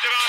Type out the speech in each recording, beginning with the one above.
Thank you,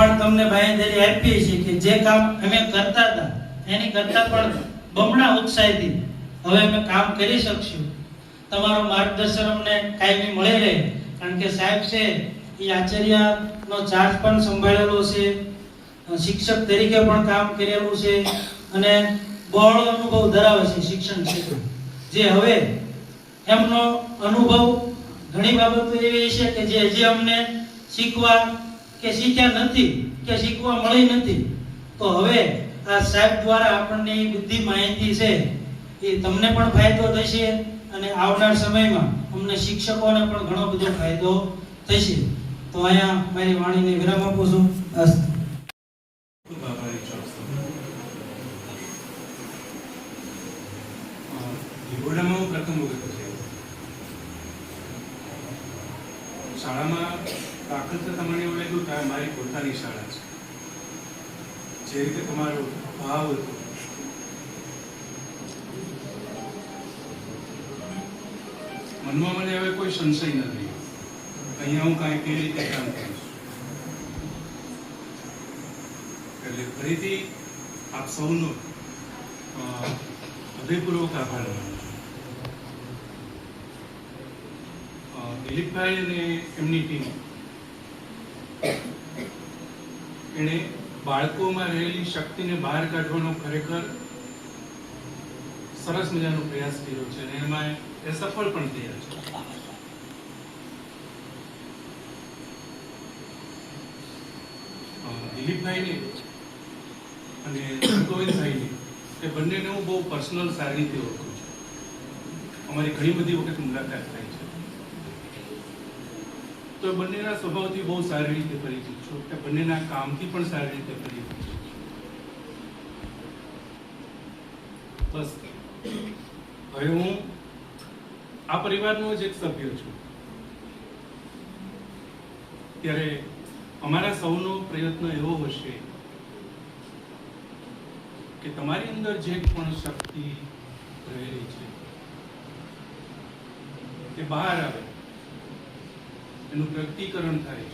પણ તમને બાંહેધરી આપીએ છીએ કે જે કામ અમે કરતા હતા, એની કરતાં પણ બમણા ઉત્સાહથી હવે અમે કામ કરી શકશું. તમારું માર્ગદર્શન અમને કાયમી મળી રહે. કારણ કે સાહેબ છે, એ આચાર્યનો ચાર્જ પણ સંભાળેલો છે, શિક્ષક તરીકે પણ કામ કરેલું છે, અને બહોળો અનુભવ ધરાવે છે શિક્ષણ ક્ષેત્રે. જે હવે એમનો અનુભવ ઘણી બાબતો એવી છે કે જે હજી અમને શીખવા કે શીખ્યા નથી, કે શીખવા મળી નથી. તો હવે આ સાહેબ દ્વારા આપણને એ બધી માહિતી છે, એ તમને પણ ફાયદો થશે અને આવનાર સમયમાં અમને શિક્ષકોને પણ ઘણો બધો ફાયદો થશે. તો અહીંયા મારી વાણીને વિરામ આપું છું. અસ્તુ. શાળામાં દાખલ થતા એવું લાગ્યું કે મારી પોતાની શાળા છે. જે રીતે તમારો ભાવ હતો. મનમાં મને હવે કોઈ સંશય નથી. અહીંયા હું કાંઈ કેવી રીતે કામ કરીશ એટલે ફરીથી આપ સૌનો હૃદયપૂર્વક આભાર માનું છું. દિલીપભાઈ અને એમની ટીમ એણે બાળકોમાં રહેલી શક્તિને બહાર કાઢવાનો ખરેખર સરસ મજાનો પ્રયાસ કર્યો છે અને એમાં એ સફળ પણ થયા છે. દિલીપભાઈને અને ગોવિંદભાઈને એ બંનેને હું બહુ પર્સનલ સારી રીતે ઓળખું છું. અમારી ઘણી બધી વખત મુલાકાત થાય તો બંનેના સ્વભાવથી બહુ સારી રીતે પરિચિત છો કે બંનેના કામથી પણ સારી રીતે પરિચિત છો? બસ. હવે હું આ પરિવારનો જ એક સભ્ય છું. ત્યારે અમારા સૌનો પ્રયત્ન એવો હશે કે તમારી અંદર જે પણ શક્તિ રહેલી છે તે બહાર આવે. એનું પ્રગટીકરણ થાય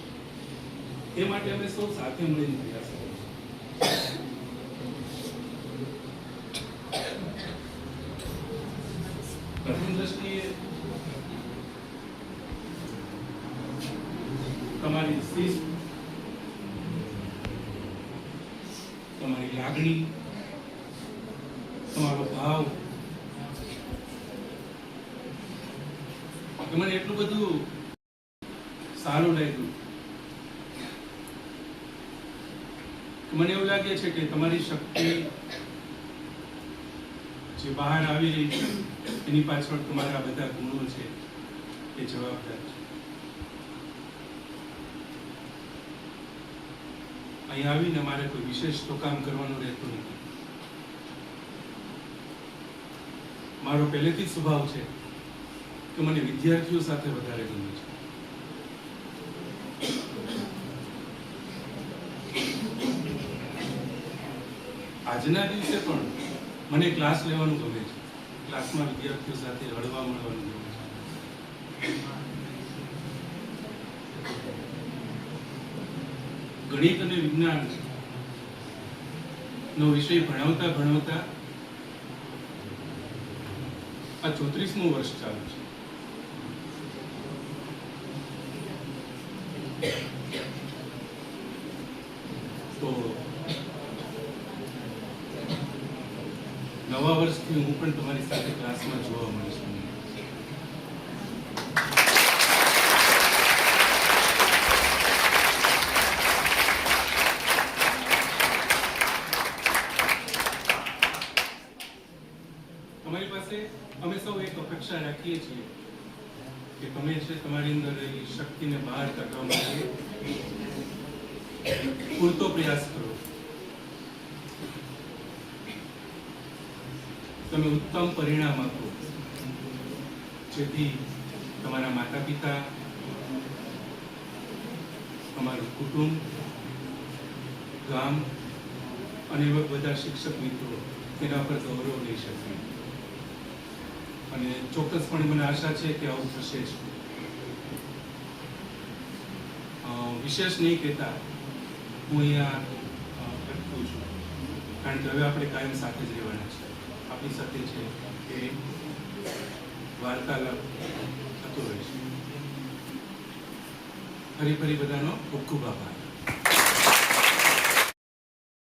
એ માટે અમે સૌ સાથે મળીને પ્રયાસ કરીએ પ્રથમ દ્રષ્ટિએ તમારી શિસ્ત, તમારી લાગણી તમારો ભાવ કે મને એટલું બધું સારું લાગ્યું કે મને એવું લાગે છે તમારી શક્તિ જે બહાર આવી રહી છે, એની પાછળ તમારા બધા ગુણો છે, એ જવાબદાર છે. અહીં આવીને મારે કોઈ વિશેષ તો કામ કરવાનું રહેતું નથી. મારો પહેલેથી જ સ્વભાવ છે કે મને વિદ્યાર્થીઓ સાથે વધારે ગમે છે. આજના દિવસે પણ મને ક્લાસ લેવાનું ગમે છે. ક્લાસમાં વિદ્યાર્થીઓ સાથે હળવા મળવાનું ગમે છે. ગણિત અને વિજ્ઞાન નો વિષય ભણાવતા ભણાવતા આ ચોત્રીસમું વર્ષ ચાલુ છે તો નવા વર્ષથી હું પણ તમારી સાથે ક્લાસમાં જોવા મળીશ તમારી પાસે અમે સૌ એક અપેક્ષા રાખીએ છીએ કે તમે છે તમારી અંદર રહેલી શક્તિને બહાર કાઢવા માટે પૂરતો પ્રયાસ કરો તમે ઉત્તમ પરિણામ આપો. જેથી તમારા માતા પિતા તમારું કુટુંબ, ગામ અને બધા શિક્ષક મિત્રો તેના પર ગૌરવ લઈ શકે. અને ચોક્કસપણે મને આશા છે કે આવું થશે જ. વિશેષ નહીં કહેતા, હું અહીંયા અટકું છું. કારણ કે હવે આપણે કાયમ સાથે જ રહેવાના છે શકે છે એ વાર્તાલાપ થતો હોય છે. ફરી ફરી બધાનો ખૂબ ખૂબ આભાર.